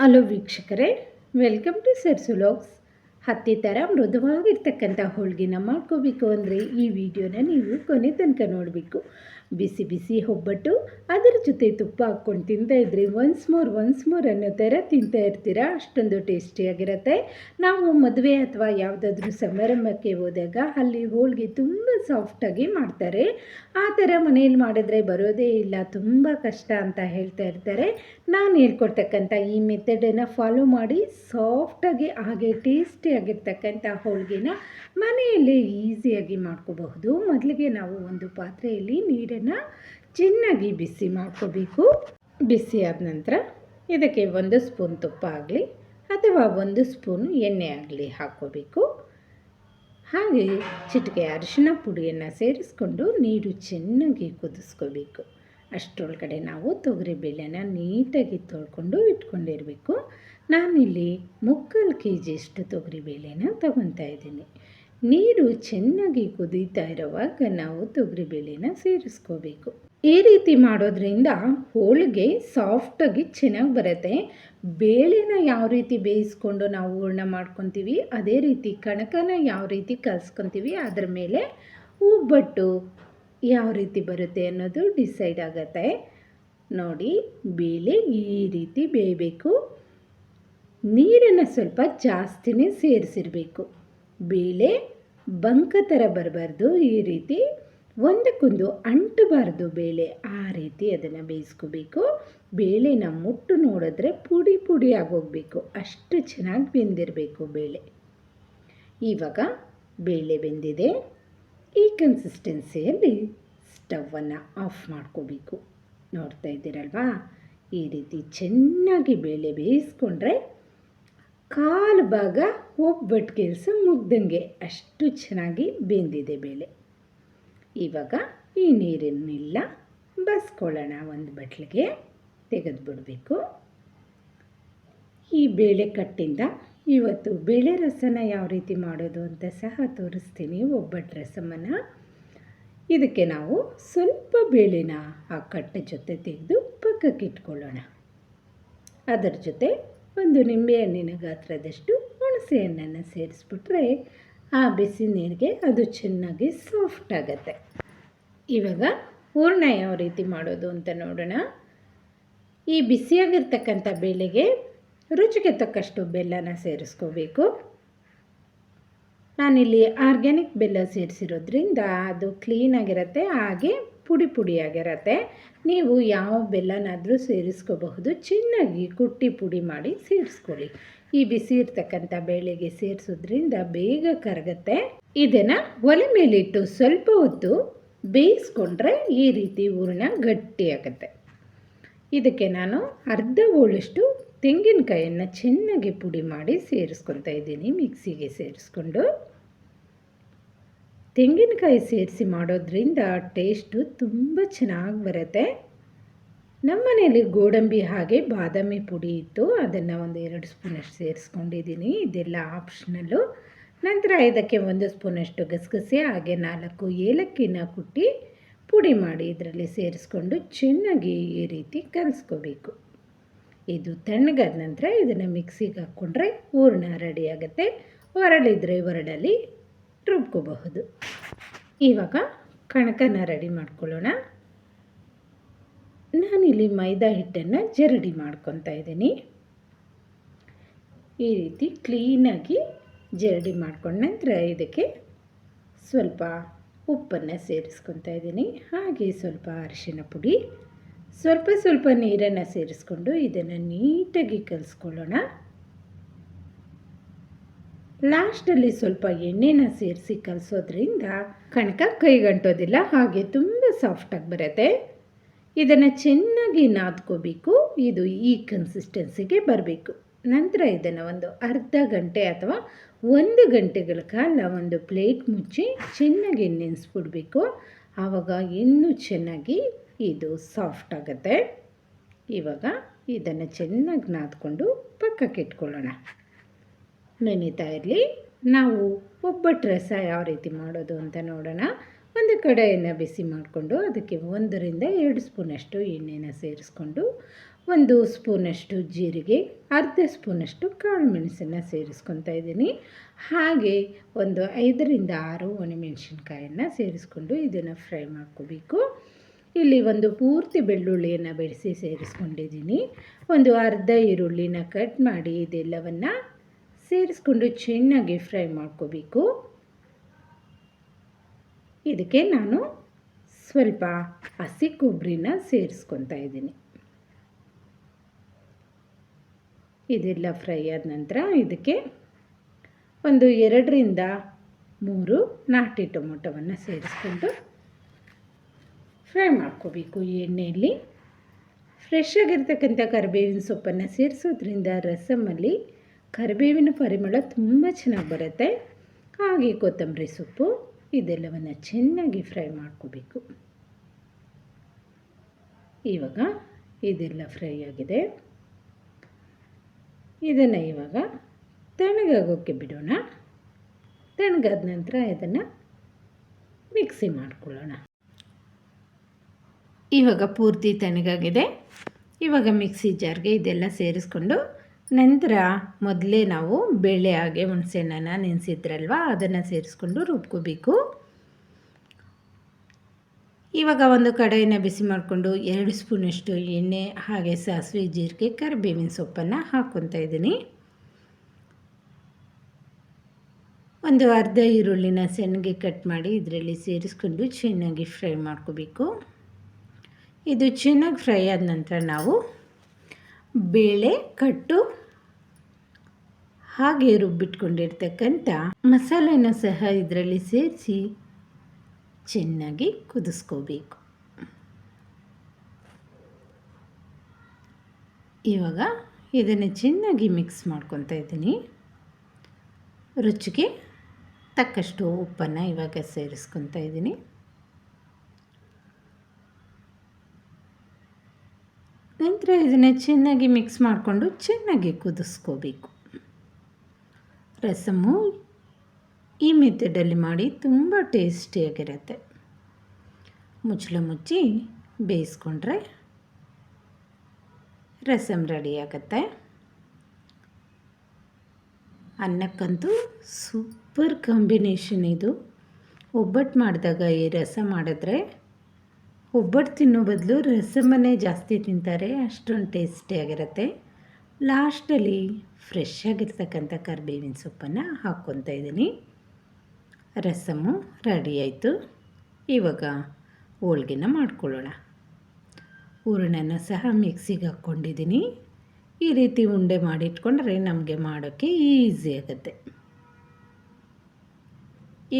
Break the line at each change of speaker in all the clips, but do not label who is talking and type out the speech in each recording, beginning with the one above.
Hello ವೀಕ್ಷಕರೇ welcome to ಸರ್ಸುಲಾಗ್ಸ್ ಹತ್ತಿ ಥರ ಮೃದುವಾಗಿರ್ತಕ್ಕಂಥ ಹೋಳಿಗೆನ ಮಾಡ್ಕೋಬೇಕು ಅಂದರೆ ಈ ವಿಡಿಯೋನ ನೀವು ಕೊನೆ ತನಕ ನೋಡಬೇಕು. ಬಿಸಿ ಬಿಸಿ ಒಬ್ಬಟ್ಟು, ಅದರ ಜೊತೆ ತುಪ್ಪ ಹಾಕ್ಕೊಂಡು ತಿಂತಾ ಇದ್ರಿ ಒನ್ಸ್ ಮೋರ್ ಒನ್ಸ್ ಮೋರ್ ಅನ್ನೋ ಥರ ತಿಂತಾ ಇರ್ತೀರಾ? ಅಷ್ಟೊಂದು ಟೇಸ್ಟಿಯಾಗಿರುತ್ತೆ ನಾವು ಮದುವೆ ಅಥವಾ ಯಾವುದಾದ್ರೂ ಸಮಾರಂಭಕ್ಕೆ ಹೋದಾಗ ಅಲ್ಲಿ ಹೋಳಿಗೆ ತುಂಬ ಸಾಫ್ಟಾಗಿ ಮಾಡ್ತಾರೆ. ಆ ಥರ ಮನೆಯಲ್ಲಿ ಮಾಡಿದ್ರೆ ಬರೋದೇ ಇಲ್ಲ, ತುಂಬ ಕಷ್ಟ ಅಂತ ಹೇಳ್ತಾ ಇರ್ತಾರೆ. ನಾನು ಹೇಳ್ಕೊಡ್ತಕ್ಕಂಥ ಈ ಮೆಥಡನ್ನು ಫಾಲೋ ಮಾಡಿ ಸಾಫ್ಟಾಗಿ ಹಾಗೆ ಟೇಸ್ಟಿಯಾಗಿರ್ತಕ್ಕಂಥ ಹೋಳಿಗೆನ ಮನೆಯಲ್ಲೇ ಈಸಿಯಾಗಿ ಮಾಡ್ಕೋಬಹುದು. ಮೊದಲಿಗೆ ನಾವು ಒಂದು ಪಾತ್ರೆಯಲ್ಲಿ ನೀರನ್ನು ಚೆನ್ನಾಗಿ ಬಿಸಿ ಮಾಡ್ಕೋಬೇಕು. ಬಿಸಿ ಆದ ನಂತರ ಇದಕ್ಕೆ ಒಂದು ಸ್ಪೂನ್ ತುಪ್ಪ ಆಗಲಿ ಅಥವಾ ಒಂದು ಸ್ಪೂನ್ ಎಣ್ಣೆ ಆಗಲಿ ಹಾಕ್ಕೋಬೇಕು. ಹಾಗೆ ಚಿಟಿಕೆ ಅರಿಶಿನ ಪುಡಿಯನ್ನು ಸೇರಿಸ್ಕೊಂಡು ನೀರು ಚೆನ್ನಾಗಿ ಕುದಿಸ್ಕೋಬೇಕು. ಅಷ್ಟರೊಳಗಡೆ ನಾವು ತೊಗರಿಬೇಳೆನ ನೀಟಾಗಿ ತೊಳ್ಕೊಂಡು ಇಟ್ಕೊಂಡಿರಬೇಕು. ನಾನಿಲ್ಲಿ ಮುಕ್ಕಾಲು ಕೆ ಜಿಯಷ್ಟು ತೊಗರಿಬೇಳೆನ ತೊಗೊತಾ ಇದ್ದೀನಿ. ನೀರು ಚೆನ್ನಾಗಿ ಕುದೀತಾ ಇರುವಾಗ ನಾವು ತೊಗರಿಬೇಳೆನ ಸೇರಿಸ್ಕೋಬೇಕು. ಈ ರೀತಿ ಮಾಡೋದ್ರಿಂದ ಹೋಳಿಗೆ ಸಾಫ್ಟಾಗಿ ಚೆನ್ನಾಗಿ ಬರುತ್ತೆ. ಬೇಳೆನ ಯಾವ ರೀತಿ ಬೇಯಿಸ್ಕೊಂಡು ನಾವು ಹೂರ್ಣ ಮಾಡ್ಕೊತೀವಿ, ಅದೇ ರೀತಿ ಕಣಕನ ಯಾವ ರೀತಿ ಕಲ್ಸ್ಕೊತೀವಿ, ಅದರ ಮೇಲೆ ಉಬ್ಬಟ್ಟು ಯಾವ ರೀತಿ ಬರುತ್ತೆ ಅನ್ನೋದು ಡಿಸೈಡ್ ಆಗುತ್ತೆ. ನೋಡಿ, ಬೇಳೆ ಈ ರೀತಿ ಬೇಯಬೇಕು. ನೀರನ್ನು ಸ್ವಲ್ಪ ಜಾಸ್ತಿನೇ ಸೇರಿಸಿರಬೇಕು. ಬೇಳೆ ಬಂಕ ಥರ ಬರಬಾರ್ದು ಈ ರೀತಿ. ಒಂದಕ್ಕೊಂದು ಅಂಟಬಾರ್ದು ಬೇಳೆ, ಆ ರೀತಿ ಅದನ್ನು ಬೇಯಿಸ್ಕೋಬೇಕು. ಬೇಳೆನ ಮುಟ್ಟು ನೋಡಿದ್ರೆ ಪುಡಿ ಪುಡಿ ಆಗೋಗಬೇಕು. ಅಷ್ಟು ಚೆನ್ನಾಗಿ ಬೆಂದಿರಬೇಕು ಬೇಳೆ. ಇವಾಗ ಬೇಳೆ ಬೆಂದಿದೆ. ಈ ಕನ್ಸಿಸ್ಟೆನ್ಸಿಯಲ್ಲಿ ಸ್ಟವನ್ನು ಆಫ್ ಮಾಡ್ಕೋಬೇಕು. ನೋಡ್ತಾ ಇದ್ದೀರಲ್ವಾ? ಈ ರೀತಿ ಚೆನ್ನಾಗಿ ಬೇಳೆ ಬೇಯಿಸ್ಕೊಂಡ್ರೆ ಕಾಲು ಭಾಗ ಒಬ್ಬಟ್ಟು ಕೆಲಸ ಮುಗ್ದಂಗೆ ಅಷ್ಟು ಚೆನ್ನಾಗಿ ಬೆಂದಿದೆ ಬೇಳೆ. ಇವಾಗ ಈ ನೀರನ್ನೆಲ್ಲ ಬಸ್ಕೊಳ್ಳೋಣ ಒಂದು ಬಟ್ಲಿಗೆ ತೆಗೆದುಬಿಡಬೇಕು. ಈ ಬೇಳೆ ಕಟ್ಟಿಂದ ಇವತ್ತು ಬೇಳೆ ರಸನ ಯಾವ ರೀತಿ ಮಾಡೋದು ಅಂತ ಸಹ ತೋರಿಸ್ತೀನಿ. ಒಬ್ಬಟ್ಟು ರಸಮನ್ನು ಇದಕ್ಕೆ ನಾವು ಸ್ವಲ್ಪ ಬೇಳೆನ ಆ ಕಟ್ಟೆ ಜೊತೆ ತೆಗೆದು ಪಕ್ಕಕ್ಕೆ ಇಟ್ಕೊಳ್ಳೋಣ. ಅದರ ಜೊತೆ ಒಂದು ನಿಂಬೆಹಣ್ಣಿನ ಗಾತ್ರದಷ್ಟು ಹುಣಸೆ ಹಣ್ಣನ್ನು ಸೇರಿಸ್ಬಿಟ್ರೆ ಆ ಬಿಸಿ ನೀರಿಗೆ ಅದು ಚೆನ್ನಾಗಿ ಸಾಫ್ಟ್ ಆಗುತ್ತೆ. ಇವಾಗ ಹೂರ್ಣ ಯಾವ ರೀತಿ ಮಾಡೋದು ಅಂತ ನೋಡೋಣ. ಈ ಬಿಸಿಯಾಗಿರ್ತಕ್ಕಂಥ ಬೇಳೆಗೆ ರುಚಿಗೆ ತಕ್ಕಷ್ಟು ಬೆಲ್ಲನ ಸೇರಿಸ್ಕೋಬೇಕು. ನಾನಿಲ್ಲಿ ಆರ್ಗ್ಯಾನಿಕ್ ಬೆಲ್ಲ ಸೇರಿಸಿರೋದ್ರಿಂದ ಅದು ಕ್ಲೀನಾಗಿರುತ್ತೆ ಹಾಗೆ ಪುಡಿ ಪುಡಿಯಾಗಿರತ್ತೆ ನೀವು ಯಾವ ಬೆಲ್ಲನಾದರೂ ಸೇರಿಸ್ಕೋಬಹುದು. ಚೆನ್ನಾಗಿ ಕುಟ್ಟಿ ಪುಡಿ ಮಾಡಿ ಸೇರಿಸ್ಕೊಳ್ಳಿ. ಈ ಬಿಸಿ ಇರ್ತಕ್ಕಂಥ ಬೇಳೆಗೆ ಸೇರಿಸೋದ್ರಿಂದ ಬೇಗ ಕರಗತ್ತೆ. ಇದನ್ನು ಒಲೆ ಮೇಲಿಟ್ಟು ಸ್ವಲ್ಪ ಹೊತ್ತು ಬೇಯಿಸ್ಕೊಂಡ್ರೆ ಈ ರೀತಿ ಹೂರಣ ಗಟ್ಟಿಯಾಗತ್ತೆ. ಇದಕ್ಕೆ ನಾನು ಅರ್ಧ ಹೋಳಷ್ಟು ತೆಂಗಿನಕಾಯನ್ನು ಚೆನ್ನಾಗಿ ಪುಡಿ ಮಾಡಿ ಸೇರಿಸ್ಕೊತಾ ಇದ್ದೀನಿ, ಮಿಕ್ಸಿಗೆ ಸೇರಿಸ್ಕೊಂಡು. ತೆಂಗಿನಕಾಯಿ ಸೇರಿಸಿ ಮಾಡೋದ್ರಿಂದ ಟೇಸ್ಟು ತುಂಬ ಚೆನ್ನಾಗಿ ಬರುತ್ತೆ. ನಮ್ಮ ಮನೆಯಲ್ಲಿ ಗೋಡಂಬಿ ಹಾಗೆ ಬಾದಾಮಿ ಪುಡಿ ಇತ್ತು, ಅದನ್ನು ಒಂದು ಎರಡು ಸ್ಪೂನಷ್ಟು ಸೇರಿಸ್ಕೊಂಡಿದ್ದೀನಿ, ಇದೆಲ್ಲ ಆಪ್ಷನಲ್ಲು. ನಂತರ ಇದಕ್ಕೆ ಒಂದು ಸ್ಪೂನಷ್ಟು ಗಸಗಸೆ, ಹಾಗೆ ನಾಲ್ಕು ಏಲಕ್ಕಿನ ಕುಟ್ಟಿ ಪುಡಿ ಮಾಡಿ ಇದರಲ್ಲಿ ಸೇರಿಸ್ಕೊಂಡು ಚೆನ್ನಾಗಿ ಈ ರೀತಿ ಕಲಿಸ್ಕೋಬೇಕು. ಇದು ತಣ್ಣಗಾದ ನಂತರ ಇದನ್ನು ಮಿಕ್ಸಿಗೆ ಹಾಕ್ಕೊಂಡ್ರೆ ಹೂರ್ಣ ರೆಡಿ ಆಗುತ್ತೆ. ಹೊರಳಿದ್ರೆ ಹೊರಡಲ್ಲಿ ರುಬ್ಕೋಬಹುದು. ಇವಾಗ ಕಣಕನ ರೆಡಿ ಮಾಡ್ಕೊಳ್ಳೋಣ. ನಾನಿಲ್ಲಿ ಮೈದಾ ಹಿಟ್ಟನ್ನು ಜರಡಿ ಮಾಡ್ಕೊತಾ ಇದ್ದೀನಿ. ಈ ರೀತಿ ಕ್ಲೀನಾಗಿ ಜರಡಿ ಮಾಡ್ಕೊಂಡ ನಂತರ ಇದಕ್ಕೆ ಸ್ವಲ್ಪ ಉಪ್ಪನ್ನು ಸೇರಿಸ್ಕೊತಾ ಇದ್ದೀನಿ. ಹಾಗೆ ಸ್ವಲ್ಪ ಅರಿಶಿನ ಪುಡಿ ಸ್ವಲ್ಪ ಸ್ವಲ್ಪ ನೀರನ್ನು ಸೇರಿಸ್ಕೊಂಡು ಇದನ್ನು ನೀಟಾಗಿ ಕಲಿಸ್ಕೊಳ್ಳೋಣ. ಲಾಸ್ಟಲ್ಲಿ ಸ್ವಲ್ಪ ಎಣ್ಣೆನ ಸೇರಿಸಿ ಕಲಿಸೋದ್ರಿಂದ ಕಣಕ ಕೈಗಂಟೋದಿಲ್ಲ, ಹಾಗೆ ತುಂಬ ಸಾಫ್ಟಾಗಿ ಬರುತ್ತೆ. ಇದನ್ನು ಚೆನ್ನಾಗಿ ನಾದ್ಕೋಬೇಕು, ಇದು ಈ ಕನ್ಸಿಸ್ಟೆನ್ಸಿಗೆ ಬರಬೇಕು. ನಂತರ ಇದನ್ನು ಒಂದು ಅರ್ಧ ಗಂಟೆ ಅಥವಾ ಒಂದು ಗಂಟೆಗಳ ಕಾಲ ಒಂದು ಪ್ಲೇಟ್ ಮುಚ್ಚಿ ಚೆನ್ನಾಗಿ ನೆನೆಸ್ಬಿಡ್ಬೇಕು. ಆವಾಗ ಇನ್ನೂ ಚೆನ್ನಾಗಿ ಇದು ಸಾಫ್ಟ್ ಆಗುತ್ತೆ. ಇವಾಗ ಇದನ್ನು ಚೆನ್ನಾಗಿ ನಾದ್ಕೊಂಡು ಪಕ್ಕಕ್ಕೆ ಇಟ್ಕೊಳ್ಳೋಣ. ನೆನೀತಾ ಇರಲಿ, ನಾವು ಒಬ್ಬಟ್ಟು ರಸ ಯಾವ ರೀತಿ ಮಾಡೋದು ಅಂತ ನೋಡೋಣ. ಒಂದು ಕಡೆಯನ್ನು ಬಿಸಿ ಮಾಡಿಕೊಂಡು ಅದಕ್ಕೆ ಒಂದರಿಂದ ಎರಡು ಸ್ಪೂನಷ್ಟು ಎಣ್ಣೆನ ಸೇರಿಸ್ಕೊಂಡು, ಒಂದು ಸ್ಪೂನಷ್ಟು ಜೀರಿಗೆ, ಅರ್ಧ ಸ್ಪೂನಷ್ಟು ಕಾಳು ಮೆಣಸನ್ನು ಸೇರಿಸ್ಕೊತಾ ಇದ್ದೀನಿ. ಹಾಗೆ ಒಂದು ಐದರಿಂದ ಆರು ಒಣಮೆಣಸಿನ್ಕಾಯನ್ನು ಸೇರಿಸ್ಕೊಂಡು ಇದನ್ನು ಫ್ರೈ ಮಾಡ್ಕೋಬೇಕು. ಇಲ್ಲಿ ಒಂದು ಪೂರ್ತಿ ಬೆಳ್ಳುಳ್ಳಿಯನ್ನು ಬೆಳೆಸಿ ಸೇರಿಸ್ಕೊಂಡಿದ್ದೀನಿ. ಒಂದು ಅರ್ಧ ಈರುಳ್ಳಿನ ಕಟ್ ಮಾಡಿ ಇದೆಲ್ಲವನ್ನು ಸೇರಿಸ್ಕೊಂಡು ಚೆನ್ನಾಗಿ ಫ್ರೈ ಮಾಡ್ಕೋಬೇಕು. ಇದಕ್ಕೆ ನಾನು ಸ್ವಲ್ಪ ಹಸಿ ಕೊಬ್ಬರಿನ ಸೇರಿಸ್ಕೊತಾ ಇದ್ದೀನಿ. ಇದೆಲ್ಲ ಫ್ರೈ ಆದ ನಂತರ ಇದಕ್ಕೆ ಒಂದು ಎರಡರಿಂದ ಮೂರು ನಾಟಿ ಟೊಮೊಟೊವನ್ನು ಸೇರಿಸ್ಕೊಂಡು ಫ್ರೈ ಮಾಡ್ಕೋಬೇಕು ಎಣ್ಣೆಯಲ್ಲಿ. ಫ್ರೆಶ್ ಆಗಿರ್ತಕ್ಕಂಥ ಕರಿಬೇವಿನ ಸೊಪ್ಪನ್ನು ಸೇರಿಸೋದ್ರಿಂದ ರಸಮಲ್ಲಿ ಕರಿಬೇವಿನ ಪರಿಮಳ ತುಂಬ ಚೆನ್ನಾಗಿ ಬರುತ್ತೆ. ಹಾಗೆ ಕೊತ್ತಂಬರಿ ಸೊಪ್ಪು, ಇದೆಲ್ಲವನ್ನು ಚೆನ್ನಾಗಿ ಫ್ರೈ ಮಾಡ್ಕೋಬೇಕು. ಇವಾಗ ಇದೆಲ್ಲ ಫ್ರೈ ಆಗಿದೆ. ಇದನ್ನು ಇವಾಗ ತಣ್ಣಗಾಗೋಕ್ಕೆ ಬಿಡೋಣ. ತಣ್ಣಗಾದ ನಂತರ ಇದನ್ನು ಮಿಕ್ಸಿ ಮಾಡ್ಕೊಳ್ಳೋಣ. ಇವಾಗ ಪೂರ್ತಿ ತಣ್ಣಗಾಗಿದೆ ಇವಾಗ ಮಿಕ್ಸಿ ಜಾರ್ಗೆ ಇದೆಲ್ಲ ಸೇರಿಸ್ಕೊಂಡು ನಂತರ ಮೊದಲೇ ನಾವು ಬೇಳೆ ಹಾಗೆ ಹುಣಸೆಹಣ್ಣನ್ನು ನೆನೆಸಿದ್ರಲ್ವ, ಅದನ್ನು ಸೇರಿಸ್ಕೊಂಡು ರುಬ್ಕೋಬೇಕು. ಇವಾಗ ಒಂದು ಕಡಾಯಿನ ಬಿಸಿ ಮಾಡಿಕೊಂಡು ಎರಡು ಸ್ಪೂನಷ್ಟು ಎಣ್ಣೆ ಹಾಗೆ ಸಾಸಿವೆ ಜೀರಿಗೆ ಕರಿಬೇವಿನ ಸೊಪ್ಪನ್ನು ಹಾಕ್ಕೊತಾ ಇದ್ದೀನಿ. ಒಂದು ಅರ್ಧ ಈರುಳ್ಳಿನ ಸಣ್ಣಗೆ ಕಟ್ ಮಾಡಿ ಇದರಲ್ಲಿ ಸೇರಿಸ್ಕೊಂಡು ಚೆನ್ನಾಗಿ ಫ್ರೈ ಮಾಡ್ಕೋಬೇಕು. ಇದು ಚೆನ್ನಾಗಿ ಫ್ರೈ ಆದ ನಂತರ ನಾವು ಬೇಳೆ ಕಟ್ಟು ಹಾಗೆ ರುಬ್ಬಿಟ್ಕೊಂಡಿರ್ತಕ್ಕಂಥ ಮಸಾಲೆನ ಸಹ ಇದರಲ್ಲಿ ಸೇರಿಸಿ ಚೆನ್ನಾಗಿ ಕುದಿಸ್ಕೋಬೇಕು. ಇವಾಗ ಇದನ್ನು ಚೆನ್ನಾಗಿ ಮಿಕ್ಸ್ ಮಾಡ್ಕೊತಾ ಇದ್ದೀನಿ. ರುಚಿಗೆ ತಕ್ಕಷ್ಟು ಉಪ್ಪನ್ನು ಇವಾಗ ಸೇರಿಸ್ಕೊತಾ ಇದ್ದೀನಿ. ನಂತರ ಇದನ್ನು ಚೆನ್ನಾಗಿ ಮಿಕ್ಸ್ ಮಾಡಿಕೊಂಡು ಚೆನ್ನಾಗಿ ಕುದಿಸ್ಕೋಬೇಕು. ರಸಮು ಈ ಮೆಥಡಲ್ಲಿ ಮಾಡಿ ತುಂಬ ಟೇಸ್ಟಿಯಾಗಿರುತ್ತೆ. ಮುಚ್ಚಳ ಮುಚ್ಚಿ ಬೇಯಿಸ್ಕೊಂಡ್ರೆ ರಸಮ್ ರೆಡಿ ಆಗುತ್ತೆ. ಅನ್ನಕ್ಕಂತೂ ಸೂಪರ್ ಕಾಂಬಿನೇಷನ್ ಇದು. ಒಬ್ಬಟ್ಟು ಮಾಡಿದಾಗ ಈ ರಸ ಮಾಡಿದ್ರೆ ಒಬ್ಬಟ್ಟು ತಿನ್ನೋ ಬದಲು ರಸಮನ್ನೇ ಜಾಸ್ತಿ ತಿಂತಾರೆ, ಅಷ್ಟೊಂದು ಟೇಸ್ಟಿಯಾಗಿರುತ್ತೆ ಲಾಸ್ಟಲ್ಲಿ ಫ್ರೆಶ್ ಆಗಿರ್ತಕ್ಕಂಥ ಕರಿಬೇವಿನ ಸೊಪ್ಪನ್ನು ಹಾಕ್ಕೊತಾ ಇದ್ದೀನಿ. ರಸಮು ರೆಡಿ ಆಯಿತು. ಇವಾಗ ಹೋಳ್ಗೆನ ಮಾಡ್ಕೊಳ್ಳೋಣ. ಹೂರಣನ ಸಹ ಮಿಕ್ಸಿಗೆ ಹಾಕ್ಕೊಂಡಿದ್ದೀನಿ. ಈ ರೀತಿ ಉಂಡೆ ಮಾಡಿಟ್ಕೊಂಡ್ರೆ ನಮಗೆ ಮಾಡೋಕ್ಕೆ ಈಸಿ ಆಗುತ್ತೆ.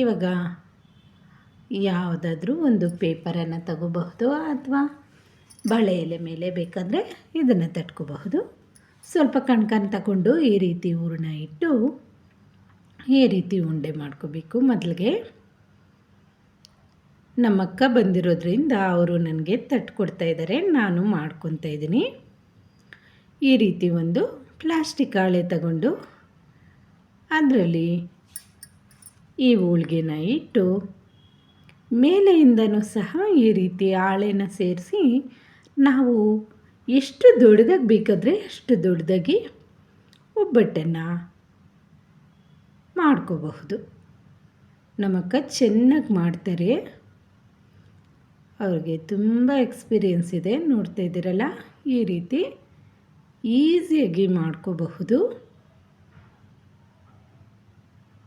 ಇವಾಗ ಯಾವುದಾದ್ರೂ ಒಂದು ಪೇಪರನ್ನು ತಗೋಬಹುದು ಅಥವಾ ಬಳೆ ಎಲೆ ಮೇಲೆ ಬೇಕಾದರೆ ಇದನ್ನು ತಟ್ಕೋಬಹುದು. ಸ್ವಲ್ಪ ಕಣ್ಕನ್ ತಗೊಂಡು ಈ ರೀತಿ ಹೂರಣ ಇಟ್ಟು ಈ ರೀತಿ ಉಂಡೆ ಮಾಡ್ಕೋಬೇಕು. ಮೊದಲಿಗೆ ನಮ್ಮಕ್ಕ ಬಂದಿರೋದ್ರಿಂದ ಅವರು ನನಗೆ ತಟ್ಕೊಡ್ತಾ ಇದ್ದಾರೆ, ನಾನು ಮಾಡ್ಕೊತಾ ಇದ್ದೀನಿ. ಈ ರೀತಿ ಒಂದು ಪ್ಲಾಸ್ಟಿಕ್ ಹಾಳೆ ತಗೊಂಡು ಅದರಲ್ಲಿ ಈ ಹೋಳ್ಗೆನ ಇಟ್ಟು ಮೇಲೆಯಿಂದನೂ ಸಹ ಈ ರೀತಿ ಹಾಳೆನ ಸೇರಿಸಿ ನಾವು ಎಷ್ಟು ದೊಡ್ಡದಾಗಿ ಬೇಕಾದರೆ ಅಷ್ಟು ದೊಡ್ಡದಾಗಿ ಒಬ್ಬಟ್ಟನ್ನು ಮಾಡ್ಕೋಬಹುದು. ನಮ್ಮಕ್ಕ ಚೆನ್ನಾಗಿ ಮಾಡ್ತಾರೆ. ಅವ್ರಿಗೆ ತುಂಬ ಎಕ್ಸ್ಪೀರಿಯೆನ್ಸ್ ಇದೆ. ನೋಡ್ತಾ ಇದ್ದೀರಲ್ಲ? ಈ ರೀತಿ ಈಸಿಯಾಗಿ ಮಾಡ್ಕೋಬಹುದು.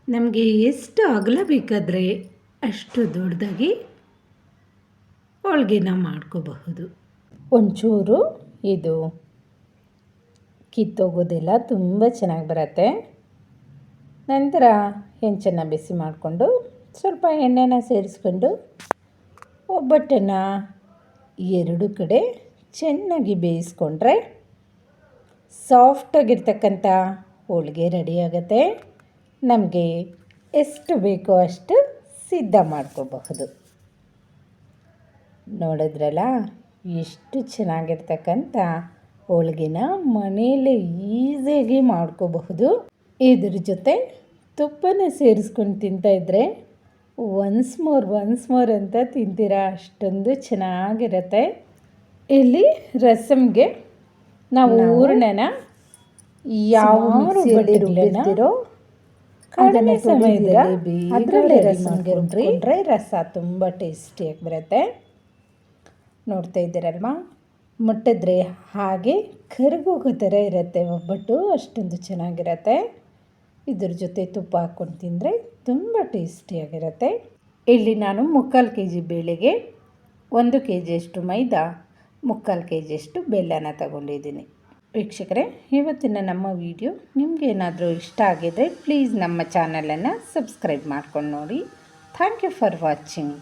ನಮಗೆ ಎಷ್ಟು ಅಗಲ ಬೇಕಾದರೆ ಅಷ್ಟು ದೊಡ್ಡದಾಗಿ ಹೋಳ್ಗೆನ ಮಾಡ್ಕೋಬಹುದು. ಒಂಚೂರು ಇದು ಕಿತ್ತೋಗೋದಿಲ್ಲ ತುಂಬ ಚೆನ್ನಾಗಿ ಬರುತ್ತೆ. ನಂತರ ಹೆಂಚನ್ನ ಬಿಸಿ ಮಾಡಿಕೊಂಡು ಸ್ವಲ್ಪ ಎಣ್ಣೆನ ಸೇರಿಸ್ಕೊಂಡು ಒಬ್ಬಟ್ಟನ್ನು ಎರಡು ಕಡೆ ಚೆನ್ನಾಗಿ ಬೇಯಿಸ್ಕೊಂಡ್ರೆ ಸಾಫ್ಟಾಗಿರ್ತಕ್ಕಂಥ ಹೋಳಿಗೆ ರೆಡಿ ಆಗುತ್ತೆ. ನಮಗೆ ಎಷ್ಟು ಬೇಕೋ ಅಷ್ಟು ಸಿದ್ಧ ಮಾಡ್ಕೋಬಹುದು. ನೋಡಿದ್ರಲ್ಲ ಎಷ್ಟು ಚೆನ್ನಾಗಿರ್ತಕ್ಕಂಥ ಹೋಳಿಗೆನ ಮನೆಯಲ್ಲೇ ಈಸಿಯಾಗಿ ಮಾಡ್ಕೋಬಹುದು. ಇದ್ರ ಜೊತೆ ತುಪ್ಪನ ಸೇರಿಸ್ಕೊಂಡು ತಿಂತಾಯಿದ್ರೆ ಒನ್ಸ್ ಮೋರ್ ಒನ್ಸ್ ಮೋರ್ ಅಂತ ತಿಂತೀರಾ? ಅಷ್ಟೊಂದು ಚೆನ್ನಾಗಿರುತ್ತೆ. ಇಲ್ಲಿ ರಸಮ್ಗೆ ನಾವು ಹೂರ್ಣನ ಯಾವ ರುಬ್ಬಿರ್ತೀರೋ
ಕಡಿಮೆ
ಸಮಯದಲ್ಲಿ ಅದರಲ್ಲಿ ರಸಮ್ಗೆ ರುಬ್ಕೊಂಡ್ರೆ ರಸ ತುಂಬ ಟೇಸ್ಟಿಯಾಗಿ ಬರುತ್ತೆ. ನೋಡ್ತಾ ಇದ್ದೀರಲ್ವ? ಮುಟ್ಟಿದ್ರೆ ಹಾಗೆ ಕರಗೋಗೋ ಥರ ಇರುತ್ತೆ ಒಬ್ಬಟ್ಟು ಅಷ್ಟೊಂದು ಚೆನ್ನಾಗಿರತ್ತೆ. ಇದ್ರ ಜೊತೆ ತುಪ್ಪ ಹಾಕ್ಕೊಂಡು ತಿಂದರೆ ತುಂಬ ಟೇಸ್ಟಿಯಾಗಿರುತ್ತೆ ಇಲ್ಲಿ ನಾನು ಮುಕ್ಕಾಲು ಕೆ ಜಿ ಬೇಳೆಗೆ ಒಂದು ಕೆ ಜಿಯಷ್ಟು ಮೈದಾ ಮುಕ್ಕಾಲು ಕೆ ಜಿಯಷ್ಟು ಬೆಲ್ಲನ ತಗೊಂಡಿದ್ದೀನಿ. ವೀಕ್ಷಕರೇ, ಇವತ್ತಿನ ನಮ್ಮ ವಿಡಿಯೋ ನಿಮಗೇನಾದರೂ ಇಷ್ಟ ಆಗಿದರೆ ಪ್ಲೀಸ್ ನಮ್ಮ ಚಾನಲನ್ನು ಸಬ್ಸ್ಕ್ರೈಬ್ ಮಾಡ್ಕೊಂಡು ನೋಡಿ. Thank you for watching